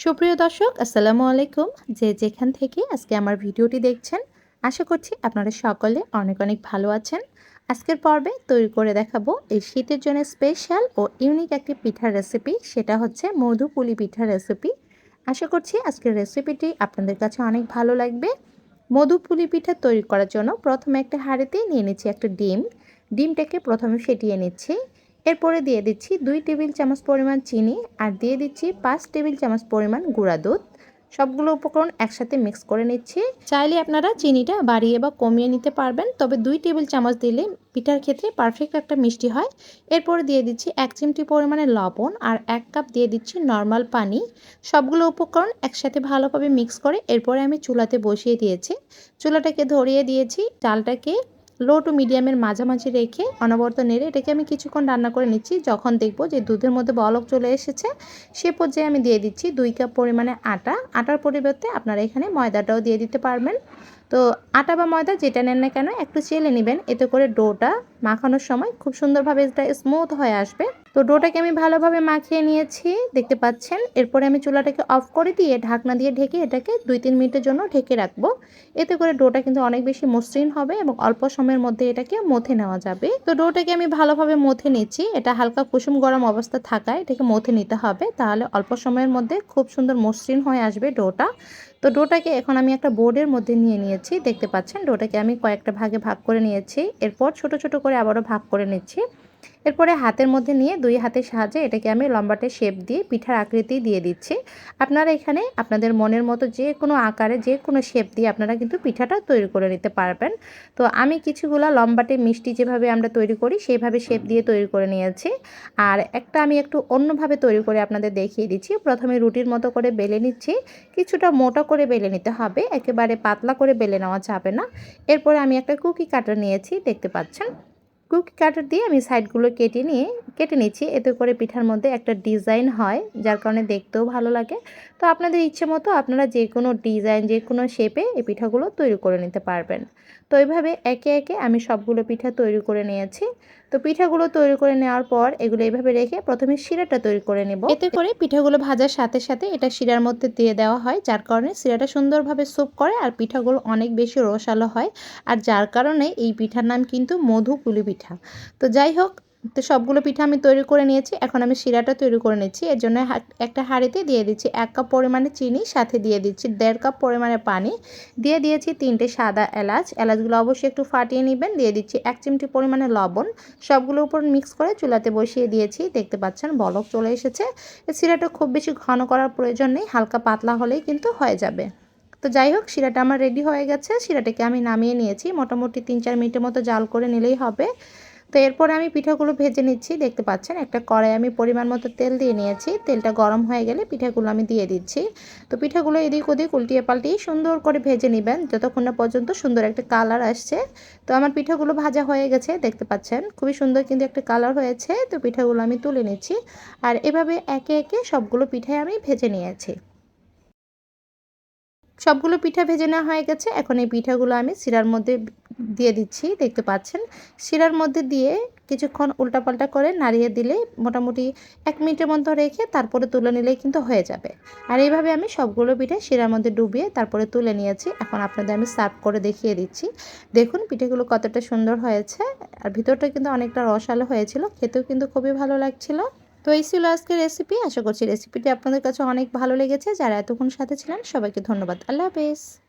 সুপ্রিয় দর্শক, আসসালামু আলাইকুম। যে যেখান থেকে আজকে আমার ভিডিওটি দেখছেন, আশা করছি আপনারা সকলে অনেক অনেক ভালো আছেন। আজকের পর্বে তৈরি করে দেখাবো এই শীতের জন্য স্পেশাল ও ইউনিক একটি পিঠার রেসিপি সেটা হচ্ছে মধু পুলি পিঠার রেসিপি আশা করছি আজকের রেসিপিটি আপনাদের কাছে অনেক ভালো লাগবে। মধু পুলি পিঠা তৈরি করার জন্য প্রথমে একটা হাঁড়িতে নিয়ে নিচ্ছি একটা ডিম। ডিমটাকে প্রথমে ফেটিয়ে নিচ্ছি। এরপরে দিয়ে দিচ্ছি দুই টেবিল চামচ পরিমাণ চিনি আর দিয়ে দিচ্ছি পাঁচ টেবিল চামচ পরিমাণ গুঁড়া দুধ। সবগুলো উপকরণ একসাথে মিক্স করে নিচ্ছি। চাইলে আপনারা চিনিটা বাড়িয়ে বা কমিয়ে নিতে পারবেন, তবে দুই টেবিল চামচ দিলে পিঠার ক্ষেত্রে পারফেক্ট একটা মিষ্টি হয়। এরপরে দিয়ে দিচ্ছি এক চিমটি পরিমাণে লবণ আর এক কাপ দিয়ে দিচ্ছি নর্মাল পানি। সবগুলো উপকরণ একসাথে ভালোভাবে মিক্স করে এরপরে আমি চুলাতে বসিয়ে দিয়েছি। চুলাটাকে ধরিয়ে দিয়েছি। চালটাকে লো টু মিডিয়ামের মাঝামাঝি রেখে অনবরত নেড়ে এটাকে আমি কিছুক্ষণ রান্না করে নিচ্ছি। যখন দেখব যে দুধের মধ্যে বলক চলে এসেছে, সে পর্যায়ে আমি দিয়ে দিচ্ছি দুই কাপ পরিমাণে আটা। আটার পরিবর্তে আপনারা এখানে ময়দাটাও দিয়ে দিতে পারবেন। তো আটা বা ময়দা যেটা নেন না কেন একটু চেলে নেবেন। এতে করে ডোটা মাখানোর সময় খুব সুন্দরভাবে এটা স্মুথ হয়ে আসবে। তো ডোটাকে আমি ভালোভাবে মাখিয়ে নিয়েছি, দেখতে পাচ্ছেন। এরপরে আমি চুলাটাকে অফ করে দিয়ে ঢাকনা দিয়ে ঢেকে এটাকে দুই তিন মিনিটের জন্য ঢেকে রাখব। এতে করে ডোটা কিন্তু অনেক বেশি মসৃণ হবে এবং অল্প সময়ের মধ্যে এটাকে মথে নেওয়া যাবে। তো ডোটাকে আমি ভালোভাবে মথে নিচ্ছি। এটা হালকা কুসুম গরম অবস্থা থাকায় এটাকে মথে নিতে হবে। তাহলে অল্প সময়ের মধ্যে খুব সুন্দর মসৃণ হয়ে আসবে ডোটা। তো ডোটাকে এখন আমি একটা বোর্ডের মধ্যে নিয়ে নিয়েছি, দেখতে পাচ্ছেন? ডোটাকে আমি কয়েকটা ভাগে ভাগ করে নিয়েছি। এরপর ছোট ছোট করে আবারও ভাগ করে নিচ্ছি। এরপরে হাতের মধ্যে নিয়ে দুই হাতের সাহায্যে এটাকে আমি লম্বাটে শেপ দিয়ে পিঠার আকৃতি দিয়ে দিচ্ছি। আপনারা এখানে আপনাদের মনের মতো যে কোনো আকারে যে কোনো শেপ দিয়ে আপনারা কিন্তু পিঠাটা তৈরি করে নিতে পারবেন। তো আমি কিছুগুলো লম্বাটে মিষ্টি যেভাবে আমরা তৈরি করি সেইভাবে শেপ দিয়ে তৈরি করে নিয়েছি। আর একটা আমি একটু অন্যভাবে তৈরি করে আপনাদের দেখিয়ে দিচ্ছি। প্রথমে রুটির মতো করে বেলে নিচ্ছি। কিছুটা মোটা করে বেলে নিতে হবে। একেবারে পাতলা করে বেলে নেওয়া যাবে না। এরপরে আমি একটা কুকি কাটার নিয়েছি, দেখতে পাচ্ছেন। কুকি কাটার দিয়ে আমি সাইডগুলো কেটে নিয়ে, কেটে নিচ্ছি। এতে করে পিঠার মধ্যে একটা ডিজাইন হয়, যার কারণে দেখতেও ভালো লাগে। তো আপনাদের ইচ্ছে মতো আপনারা যে কোনো ডিজাইন, যে কোনো শেপে এই পিঠাগুলো তৈরি করে নিতে পারবেন। তো এইভাবে একে একে আমি সবগুলো পিঠা তৈরি করে নিয়েছি। তো পিঠাগুলো তৈরি করে নেওয়ার পর এগুলো এইভাবে রেখে প্রথমে শিরাটা তৈরি করে নেব। এতে করে পিঠাগুলো ভাজার সাথে সাথে এটা শিরার মধ্যে দিয়ে দেওয়া হয়, যার কারণে শিরাটা সুন্দরভাবে স্যুপ করে আর পিঠাগুলো অনেক বেশি রসালো হয়। আর যার কারণে এই পিঠার নাম কিন্তু মধু পুলি পিঠা। তো যাই হোক, তো সবগুলো পিঠা আমি তৈরি করে নিয়েছি। এখন আমি শিরাটা তৈরি করে নিচ্ছি। এর জন্য একটা হাঁড়িতে দিয়ে দিচ্ছি এক কাপ পরিমাণে চিনি, সাথে দিয়ে দিচ্ছি দেড় কাপ পরিমাণে পানি। দিয়ে দিয়েছি তিনটে সাদা এলাচ। এলাচগুলো অবশ্যই একটু ফাটিয়ে নেবেন। দিয়ে দিচ্ছি এক চিমটি পরিমাণে লবণ। সবগুলো উপর মিক্স করে চুলাতে বসিয়ে দিয়েছি। দেখতে পাচ্ছেন বলক চলে এসেছে। শিরাটা খুব বেশি ঘন করার প্রয়োজন নেই, হালকা পাতলা হলেই কিন্তু হয়ে যাবে। তো যাই হোক, শিরাটা আমার রেডি হয়ে গেছে। শিরাটাকে আমি নামিয়ে নিয়েছি। মোটামুটি তিন চার মিনিটের মতো জাল করে নিলেই হবে। তো এরপরে আমি পিঠাগুলো ভেজে নিচ্ছি। দেখতে পাচ্ছেন, একটা কড়াই আমি পরিমাণ মতো তেল দিয়ে নিয়েছি। তেলটা গরম হয়ে গেলে পিঠাগুলো আমি দিয়ে দিচ্ছি। তো পিঠাগুলো এদিক ওদিক উল্টিয়ে পাল্টিয়ে সুন্দর করে ভেজে নেবেন। যতক্ষণ না পর্যন্ত সুন্দর একটা কালার আসছে। তো আমার পিঠাগুলো ভাজা হয়ে গেছে, দেখতে পাচ্ছেন। খুবই সুন্দর কিন্তু একটা কালার হয়েছে। তো পিঠাগুলো আমি তুলে নিচ্ছি। আর এভাবে একে একে সবগুলো পিঠাই আমি ভেজে নিয়েছি। সবগুলো পিঠা ভেজে নেওয়া হয়ে গেছে। এখন এই পিঠাগুলো আমি শিরার মধ্যে দিয়ে দিচ্ছি, দেখতে পাচ্ছেন। শিরার মধ্যে দিয়ে কিছুক্ষণ উল্টাপাল্টা করে নাড়িয়ে দিলে মোটামুটি এক মিনিটের মতো রেখে তারপরে তুলে নিলেই কিন্তু হয়ে যাবে। আর এইভাবে আমি সবগুলো পিঠে শিরার মধ্যে ডুবিয়ে তারপরে তুলে নিয়েছি। এখন আপনাদের আমি সার্ভ করে দেখিয়ে দিচ্ছি। দেখুন পিঠেগুলো কতটা সুন্দর হয়েছে। আর ভিতরটা কিন্তু অনেকটা রসালো হয়েছিল। খেতেও কিন্তু খুবই ভালো লাগছিল। তো এই ছিল আজকের রেসিপি আশা করছি রেসিপিটি আপনাদের কাছে অনেক ভালো লেগেছে। যারা এতক্ষণ সাথে ছিলেন, সবাইকে ধন্যবাদ। আল্লাহ হাফেজ।